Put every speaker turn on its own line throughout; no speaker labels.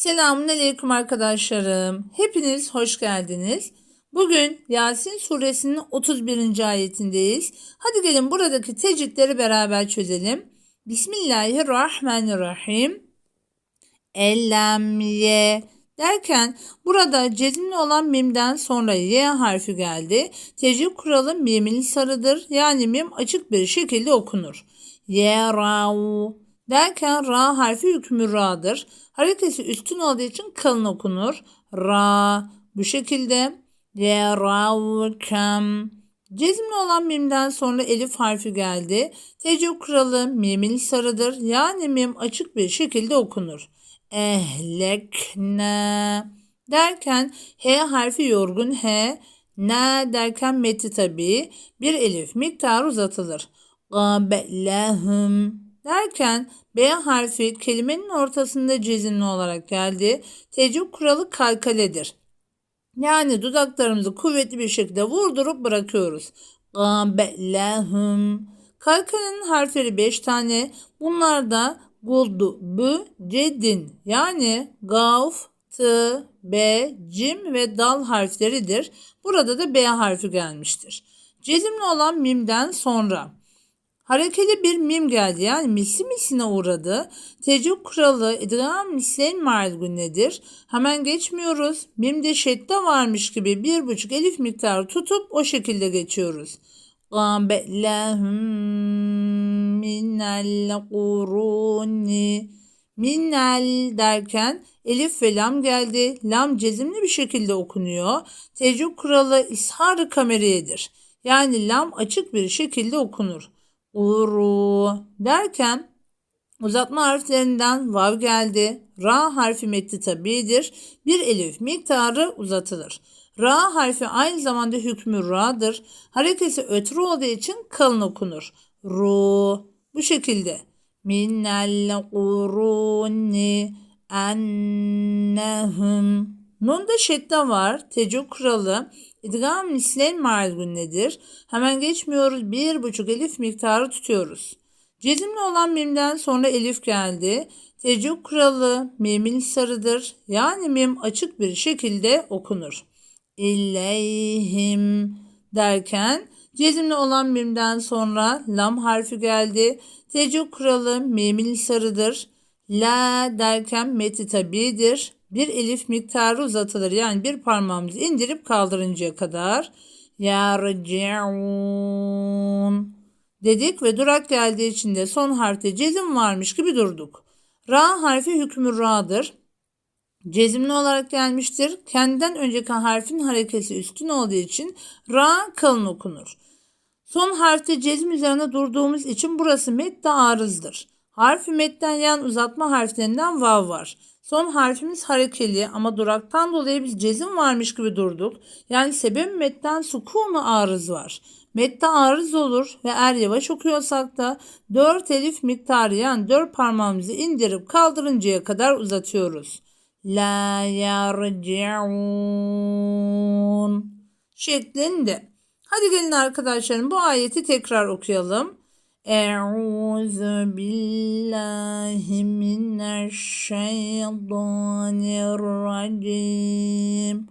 Selamünaleyküm arkadaşlarım. Hepiniz hoş geldiniz. Bugün Yasin suresinin 31. ayetindeyiz. Hadi gelin buradaki tecitleri beraber çözelim. Bismillahirrahmanirrahim. Ellem ye derken burada cezimli olan mimden sonra y harfi geldi. Tecrüb kuralı mimili sarıdır. Yani mim açık bir şekilde okunur. Yerav derken ra harfi hükmü ra'dır. Harekesi üstün olduğu için kalın okunur. Ra bu şekilde. Yeravkem. Cezimli olan mimden sonra elif harfi geldi. Tecrüb kuralı mimil sarıdır. Yani mim açık bir şekilde okunur. Ehlekne derken H harfi yorgun H. Ne derken meti tabi bir elif miktarı uzatılır. Gablehum derken B harfi kelimenin ortasında cezimli olarak geldi. Tecrüb kuralı kalkaledir. Yani dudaklarımızı kuvvetli bir şekilde vurdurup bırakıyoruz. Gablehum. Kalkalenin harfleri 5 tane. Bunlar da guldu, bu, cedin yani gaf, t, b, cim ve dal harfleridir. Burada da b harfi gelmiştir. Cezimli olan mimden sonra Harekeli bir mim geldi yani misli misline uğradı. Tecrüb kralı idgam mislen margun nedir? Hemen geçmiyoruz. Mimde şedde varmış gibi bir buçuk elif miktarı tutup o şekilde geçiyoruz. Gâbe lehum minel kuruni Minnel derken elif ve lam geldi. Lam cezimli bir şekilde okunuyor. Tecrüb kuralı ishar-ı kameriyedir. Yani lam açık bir şekilde okunur. Uru derken uzatma harflerinden vav geldi. Ra harfi metni tabidir. Bir elif miktarı uzatılır. Ra harfi aynı zamanda hükmü ra'dır. Harekesi ötürü olduğu için kalın okunur. Ru bu şekilde. Minnel kuruni ennehum. Nunda şedde var. Tecrüb kuralı. İdgam mislen margun nedir? Hemen geçmiyoruz. Bir buçuk elif miktarı tutuyoruz. Cezimli olan mimden sonra elif geldi. Tecrüb kuralı mimin sarıdır. Yani mim açık bir şekilde okunur. İlleyhim derken cezimli olan mimden sonra lam harfi geldi. Tecrüb kuralı mimin sarıdır. La derken meti tabidir. Bir elif miktarı uzatılır. Yani bir parmağımızı indirip kaldırıncaya kadar. Yarci'un dedik ve durak geldiği için de son harfte cezim varmış gibi durduk. Ra harfi hükmü ra'dır. Cezimli olarak gelmiştir. Kendinden önceki harfin harekesi üstün olduğu için ra kalın okunur. Son harfte cezim üzerine durduğumuz için burası medde arızdır. Harfi medden yan uzatma harflerinden vav var. Son harfimiz harekeli ama duraktan dolayı biz cezim varmış gibi durduk. Yani sebep metten sukunu arız var. Mette arız olur ve er yavaş okuyorsak da 4 elif miktarı yani 4 parmağımızı indirip kaldırıncaya kadar uzatıyoruz. La yarci'un şeklinde. Hadi gelin arkadaşlarım bu ayeti tekrar okuyalım. أعوذ بالله من الشيطان الرجيم.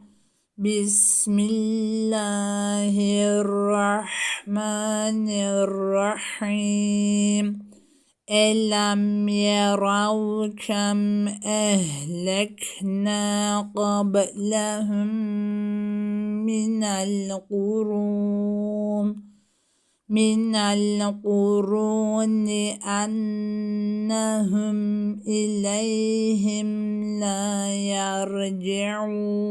بسم الله الرحمن الرحيم. ألم يروا كم أهلكنا قبلهم من القرون؟ أنهم إليهم لا يرجعون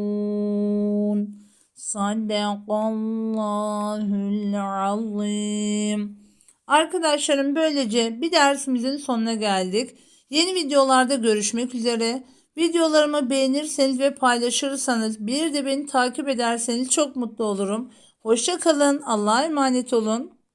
صدق الله العظيم Arkadaşlarım böylece bir dersimizin sonuna geldik. Yeni videolarda görüşmek üzere. Videolarımı beğenirseniz ve paylaşırsanız bir de beni takip ederseniz çok mutlu olurum. Hoşça kalın. Allah'a emanet olun.